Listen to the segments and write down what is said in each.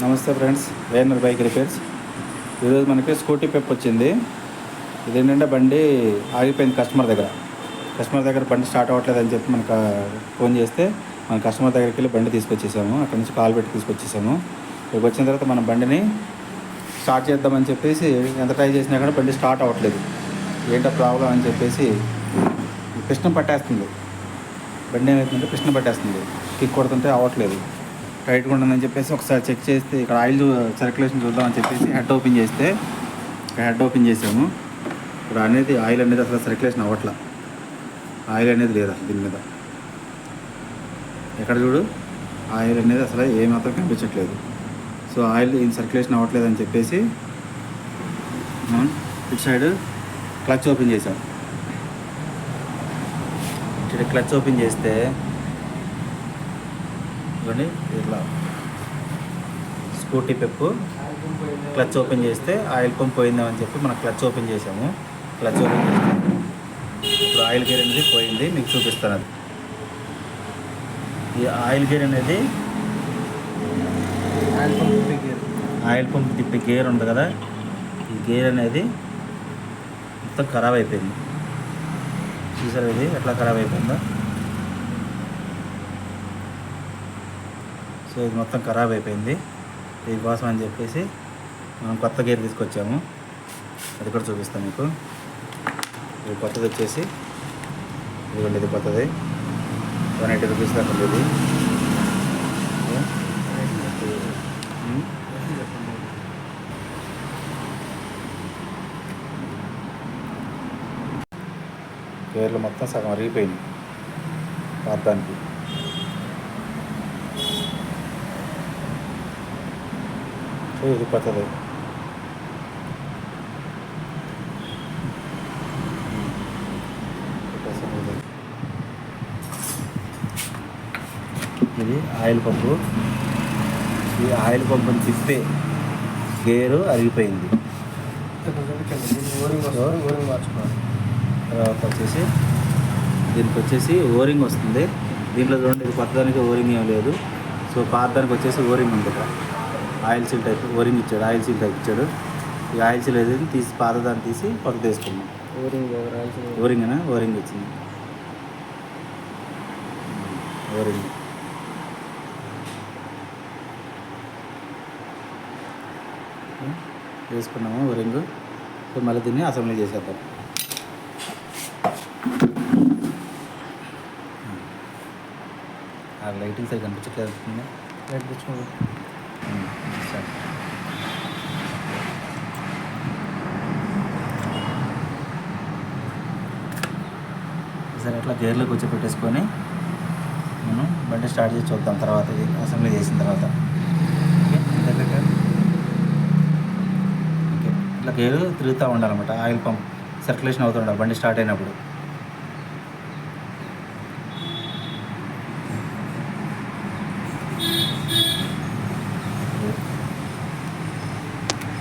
నమస్తే friends వేనర్ bike repairs. ఈరోజు మనకి స్కూటీ పెప్ వచ్చింది. ఇదేంటంటే బండి ఆగిపోయింది కస్టమర్ దగ్గర. కస్టమర్ దగ్గర బండి స్టార్ట్ అవ్వట్లేదు అని చెప్పి మనకు ఫోన్ చేస్తే మన కస్టమర్ దగ్గరికి వెళ్ళి బండి తీసుకొచ్చేసాము. అక్కడ నుంచి కాల్ పెట్టి తీసుకొచ్చేసాము. ఇక్కడికి వచ్చిన తర్వాత మన బండిని స్టార్ట్ చేద్దామని చెప్పేసి ఎంత ట్రై చేసినా కానీ బండి స్టార్ట్ అవ్వట్లేదు. ఏంటో ప్రాబ్లం అని చెప్పేసి కృష్ణ పట్టేస్తుంది. బండి ఏమవుతుందంటే కృష్ణ పట్టేస్తుంది. కిక్ కొడుతుంటే అవ్వట్లేదు. టైట్గా ఉంటుందని చెప్పేసి ఒకసారి చెక్ చేస్తే ఇక్కడ ఆయిల్ సర్క్యులేషన్ చూద్దామని చెప్పేసి హెడ్ ఓపెన్ చేస్తే హెడ్ ఓపెన్ చేసాము. ఇక్కడ అనేది ఆయిల్ అనేది అసలు సర్క్యులేషన్ అవ్వట్లా. ఆయిల్ అనేది లేదు అసలు దీని మీద. ఎక్కడ చూడు? ఆయిల్ అనేది అసలు ఏమాత్రం కనిపించట్లేదు. సో ఆయిల్ ఈ సర్క్యులేషన్ అవ్వట్లేదు అని చెప్పేసి మనం ఇటు సైడ్ క్లచ్ ఓపెన్ చేసాం. ఇటు క్లచ్ ఓపెన్ చేస్తే ఇవ్వండి ఇట్లా స్కూటీ పెప్పు క్లచ్ ఓపెన్ చేస్తే ఆయిల్ పంప్ పోయిందామని చెప్పి మనం క్లచ్ ఓపెన్ చేసాము. క్లచ్ ఓపెన్ చేస్తే ఇప్పుడు ఆయిల్ గేర్ అనేది పోయింది మీకు చూపిస్తాను అది. ఈ ఆయిల్ గేర్ అనేది ఆయిల్ పంప్ తిప్పే గేర్. ఆయిల్ పంప్ తిప్పే గేర్ ఉంది కదా ఈ గేర్ అనేది మొత్తం ఖరాబ్ అయిపోయింది. చూసారు ఇది ఎట్లా ఖరాబ్ అయిపోయిందో? సో ఇది మొత్తం ఖరాబ్ అయిపోయింది. దీనికోసం అని చెప్పేసి మనం కొత్త గేర్ తీసుకొచ్చాము. అది కూడా చూపిస్తాను మీకు. ఇది కొత్తది వచ్చేసి. ఇదిగోండి ఇది కొత్తది. వన్ ఎయిటీ రూపీస్ దాకా ఉంది ఇది. గేర్లు మొత్తం సగం అరిగిపోయింది పాతానికి సో ఇది కొత్తది ఇది. Oil pump. ఈ ఆయిల్ పంపుని తిప్పే గేరు అరిగిపోయింది. తర్వాత వచ్చేసి దీనికి వచ్చేసి ఓరింగ్ వస్తుంది. దీంట్లో చూడండి ఇది కొత్తదానికి ఓరింగ్ ఏం లేదు. సో పాతదానికి వచ్చేసి ఓరింగ్ ఇక్కడ ఆయిల్ సీల్ టైప్ ఓరింగ్ ఇచ్చాడు ఆయిల్ సీల్ టైప్ ఇచ్చాడు. ఈ ఆయిల్ సీల్ ఏదైతే తీసి పాతదాన్ని తీసి కొత్త తీసుకున్నాం. ఓరింగ్ ఓరింగ్ ఓరింగ్ వచ్చింది. ఓరింగ్. వేసుకున్నాము ఓరింగ్. సో మళ్ళీ దీన్ని అసెంబ్లీ చేసేద్దాం. ఆ లైటింగ్ సరిగ్గా కనిపించట్లేదు. లైట్ తెచ్చుకోండి ఉమ్, సరే ఇట్లా గేర్లో కూర్చోపెట్టేసుకొని మనం బండి స్టార్ట్ చేసి చూద్దాం తర్వాత ఇది అసెంబ్లీ చేసిన తర్వాత. ఓకే? ఓకే. ఇట్లా గేరు తిరుగుతూ ఉండాలన్నమాట. ఆయిల్ పంప్ సర్క్యులేషన్ అవుతూ ఉండాలి బండి స్టార్ట్ అయినప్పుడు.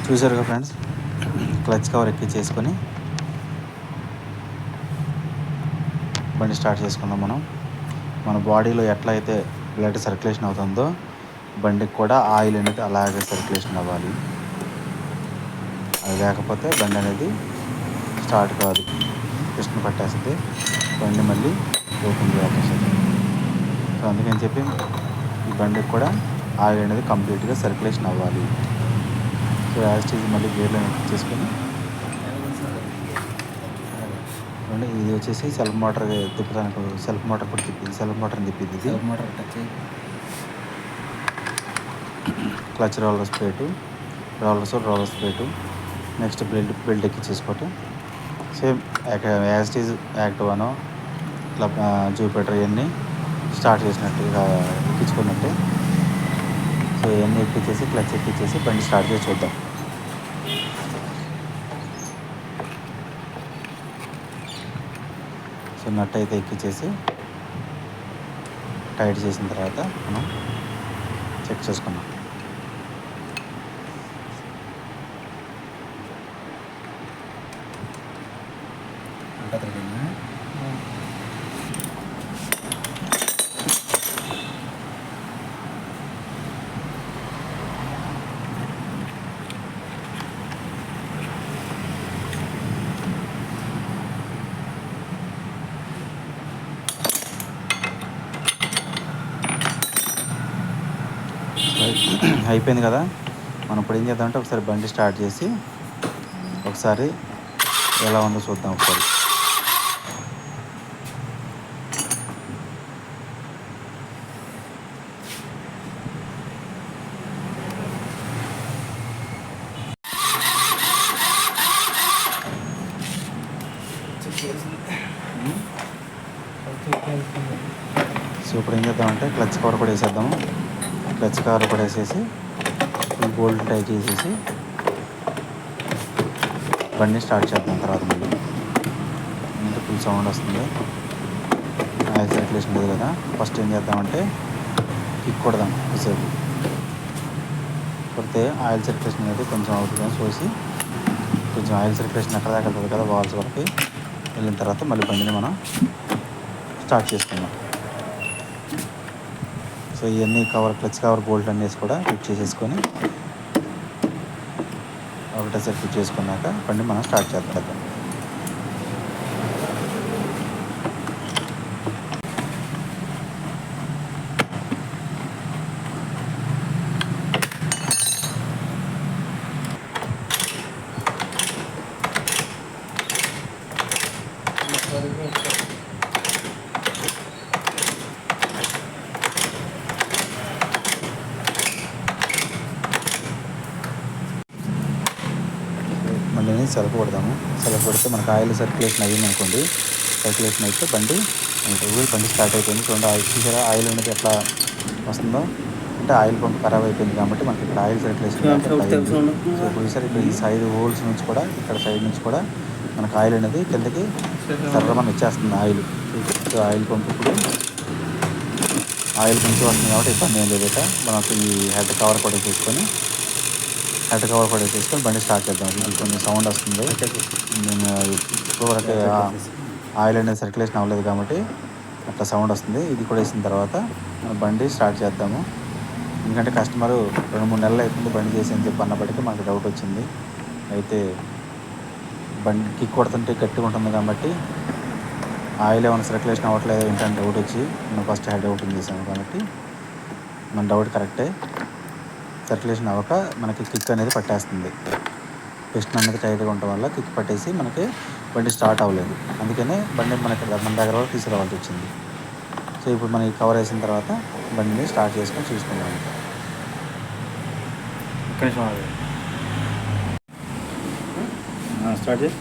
చూసారుగా ఫ్రెండ్స్? క్లచ్ కవర్ ఎక్కి చేసుకొని బండి స్టార్ట్ చేసుకుందాం మనం. మన బాడీలో ఎట్లా అయితే బ్లడ్ సర్క్యులేషన్ అవుతుందో బండికి కూడా ఆయిల్ అనేది అలాగే సర్క్యులేషన్ అవ్వాలి. అది లేకపోతే బండి అనేది స్టార్ట్ కాదు. కృష్ణ పట్టేస్తుంది. బండి మళ్ళీ ఓపెన్ చేస్తుంది సో అందుకని చెప్పి ఈ బండికి కూడా ఆయిల్ అనేది కంప్లీట్గా సర్క్యులేషన్ అవ్వాలి. సో యాజ్ టీజ్ మళ్ళీ గేర్లో చేసుకొని చూడండి ఇది వచ్చేసి సెల్ఫ్ మోటార్ తిప్పడానికి సెల్ఫ్ మోటార్ కూడా తిప్పింది. సెల్ఫ్ మోటార్ తిప్పింది ఇది. Motor touch clutch rollers plate rollers rollers plate next belt belt ఎక్కించేసుకోవటం. Same as టీజ్ యాక్టివానో ఇట్లా జూపిటర్ ఇవన్నీ స్టార్ట్ చేసినట్టు ఎక్కించుకున్నట్టే. సో ఇవన్నీ ఎక్కించేసి క్లచ్ ఎక్కించేసి బండి స్టార్ట్ చేసి చూద్దాం. సో నట్ అయితే ఎక్కించేసి టైట్ చేసిన తర్వాత మనం చెక్ చేసుకున్నాం అయిపోయింది కదా. మనం ఇప్పుడు ఏం చేద్దామంటే ఒకసారి బండి స్టార్ట్ చేసి ఒకసారి ఎలా ఉందో చూద్దాం ఒకసారి. సో ఇప్పుడు ఏం చేద్దామంటే క్లచ్ కవర్ కూడా వేసేద్దాము. క్లచ్ కవర్ కూడా వేసేసి ఈ బోల్ట్ టైట్ చేసేసి బండి స్టార్ట్ చేద్దాం తర్వాత మళ్ళీ. అంటే ఫుల్ సౌండ్ వస్తుంది. ఆయిల్ సర్క్యులేషన్ లేదు కదా. ఫస్ట్ ఏం చేద్దామంటే కిక్ కొడదాం కొద్దిసేపు. కొడితే ఆయిల్ సర్క్యులేషన్ అనేది కొంచెం అవుతుంది చూసి కొంచెం ఆయిల్ సర్క్యులేషన్ ఎక్కడ దాకా వెళ్తుంది కదా వాల్స్ వరకు వెళ్ళిన తర్వాత మళ్ళీ బండిని మనం స్టార్ట్ చేసుకుందాం. సో ఇవన్నీ కవర్ క్లచ్ కవర్ బోల్ట్ అన్నీ కూడా ఫిట్ చేసేసుకొని ఒకటేసారి ఫిట్ చేసుకున్నాక బండి మనం స్టార్ట్ చేద్దాం. బండిని సెలవు కొడదాము. సెలవు కొడితే మనకు ఆయిల్ సర్క్యులేషన్ అయ్యింది అనుకోండి. సర్క్యులేషన్ అయితే బండి ఊరి బండి స్టార్ట్ అయిపోయింది. చూడండి ఆయిల్ చూసారా ఆయిల్ అనేది ఎట్లా వస్తుందో. అంటే ఆయిల్ పంప్ ఖరాబ్ అయిపోయింది కాబట్టి మనకి ఇక్కడ ఆయిల్ సర్క్యులేషన్. సో ఇప్పుడు ఈసారి ఇక్కడ ఈ సైడ్ హోల్స్ నుంచి కూడా ఇక్కడ సైడ్ నుంచి కూడా మనకు ఆయిల్ అనేది కిందకి సర్రమని వచ్చేస్తుంది ఆయిల్. సో ఆయిల్ పంప్ ఇప్పుడు ఆయిల్ మంచిగా వస్తుంది కాబట్టి ఇబ్బంది ఏం లేదు మనకు ఈ హెడ్ కవర్ కూడా తీసుకొని హెడ్ కవర్ కూడా తీసుకొని బండి స్టార్ట్ చేద్దాం. ఇది కొంచెం సౌండ్ వస్తుంది. నేను ఇప్పటివరకు ఆయిల్ అనేది సర్క్యులేషన్ అవ్వలేదు కాబట్టి అట్లా సౌండ్ వస్తుంది. ఇది కూడా వేసిన తర్వాత బండి స్టార్ట్ చేద్దాము. ఎందుకంటే కస్టమరు రెండు మూడు నెలలు అవుతుంది బండి చేసి అని చెప్పి అన్నప్పటికీ మాకు డౌట్ వచ్చింది. అయితే బండి కిక్ కొడుతుంటే గట్టిగా ఉంటుంది కాబట్టి ఆయిల్ ఏమైనా సర్క్యులేషన్ అవ్వట్లేదు ఏంటంటే డౌట్ వచ్చి నేను ఫస్ట్ హెడ్ అవుట్ చేశాను కాబట్టి మన డౌట్ కరెక్టే సర్క్యులేషన్ అవ్వక మనకి కిక్ అనేది పట్టేస్తుంది. పిస్టన్ అనేది టైట్గా ఉండటం వల్ల కిక్ పట్టేసి మనకి బండి స్టార్ట్ అవ్వలేదు. అందుకనే బండి మనకి మన దగ్గర వరకు తీసుకురావాల్సి వచ్చింది. సో ఇప్పుడు మనకి కవర్ వేసిన తర్వాత బండిని స్టార్ట్ చేసుకొని చూసుకుందాం. ఒక్క నిమిషం స్టార్ట్ చేసి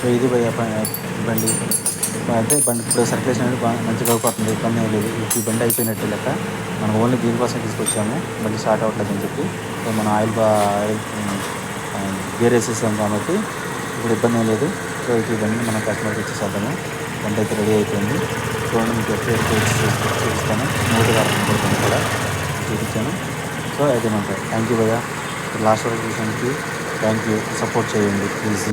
సో ఇది బండి అయితే బండి ఇప్పుడు సర్క్యులేషన్ అనేది బాగా మంచిగా అవుతుంది ఇబ్బంది లేదు. ఈ బండి అయిపోయినట్టు లెక్క. మనం ఓన్లీ దీనికోసం తీసుకొచ్చాము. బండి స్టార్ట్ అవ్వట్లేదు అని చెప్పి. సో మనం ఆయిల్ గేర్ వేసేసాం కాబట్టి ఇప్పుడు ఇబ్బంది ఏం లేదు. సో ఈ బండిని మనం కస్టమర్కి ఇచ్చేసేద్దాము. బండి అయితే రెడీ అయిపోయింది. చూడండి మీకు ఎప్పుడు చూపిస్తాను. కారణం కూడా. చూపించాను. సో అయితే మనకు థ్యాంక్ యూ భయ్యా. లాస్ట్ వరకు చూసానికి థ్యాంక్ యూ సపోర్ట్ చేయండి. ప్లీజ్